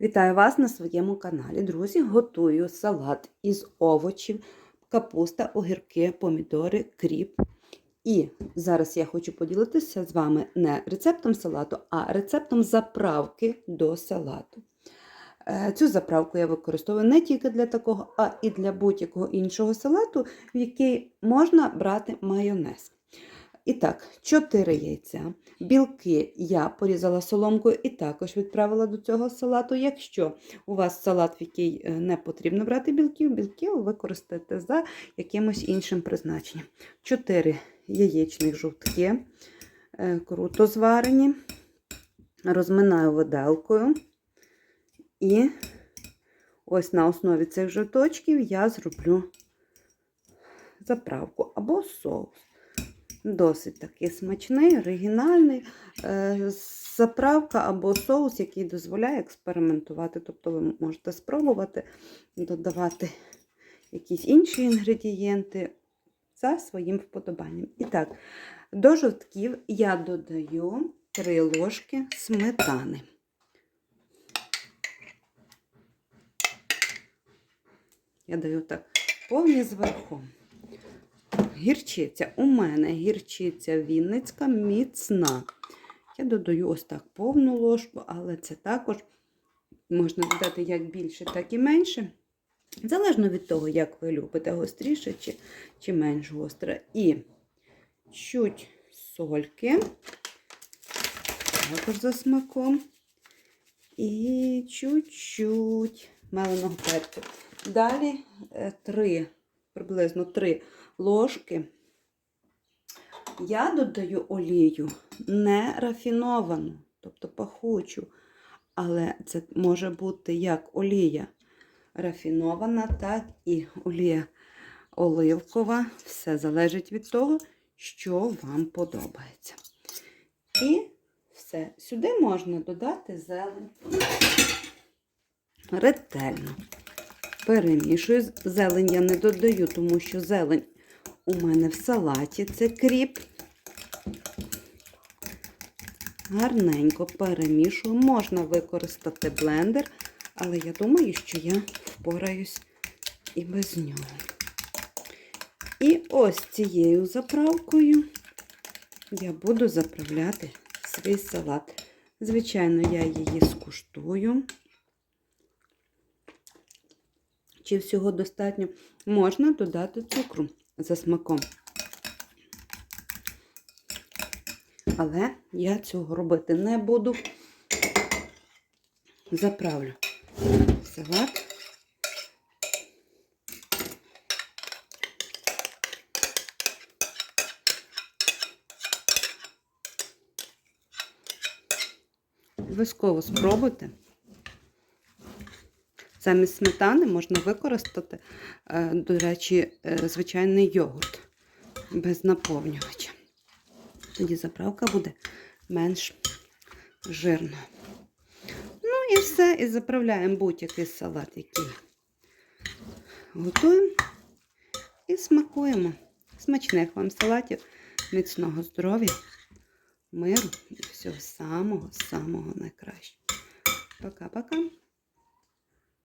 Вітаю вас на своєму каналі. Друзі, готую салат із овочів, капуста, огірки, помідори, кріп. І зараз я хочу поділитися з вами не рецептом салату, а рецептом заправки до салату. Е, Цю заправку я використовую не тільки для такого, а і для будь-якого іншого салату, в який можна брати майонез. І так, 4 яйця. Білки я порізала соломкою і також відправила до цього салату. Якщо у вас салат, в який е, не потрібно брати білків, білки використаєте за якимось іншим призначенням. 4 яєчних жовтки, е, круто зварені, розминаю виделкою. І ось на основі цих жовточків я зроблю заправку або соус. Досить такий смачний, оригінальний е, заправка або соус, який дозволяє експериментувати. Тобто ви можете спробувати додавати якісь інші інгредієнти за своїм вподобанням. І так, до жовтків я додаю 3 ложки сметани. Я даю так повні зверху. Гірчиця. У мене гірчиця Вінницька міцна. Я додаю ось так повну ложку, але це також можна додати як більше, так і менше. Залежно від того, як ви любите, гостріше чи, чи менш гостре. І чуть сольки, також за смаком. І чуть-чуть меленого перцю. Далі три, приблизно 3 ложки я додаю олію не рафіновану, тобто пахучу, але це може бути як олія рафінована, так і олія оливкова. Все залежить від того, що вам подобається. І все. Сюди можна додати зелень. Ретельно перемішую. Зелень я не додаю, тому що зелень у мене в салаті це кріп. Гарненько перемішую. Можна використати блендер, але я думаю, що я впораюсь і без нього. І ось цією заправкою я буду заправляти свій салат. Звичайно, я її скуштую. Чи всього достатньо, можна додати цукру за смаком. Але я цього робити не буду. Заправлю салат. Обов'язково спробуйте. Замість сметани можна використати, е, до речі, е, звичайний йогурт без наповнювача. Тоді заправка буде менш жирною. Ну і все. І заправляємо будь-який салат, який готуємо. І смакуємо. Смачних вам салатів, міцного здоров'я, миру і всього самого-самого найкращого. Пока-пока.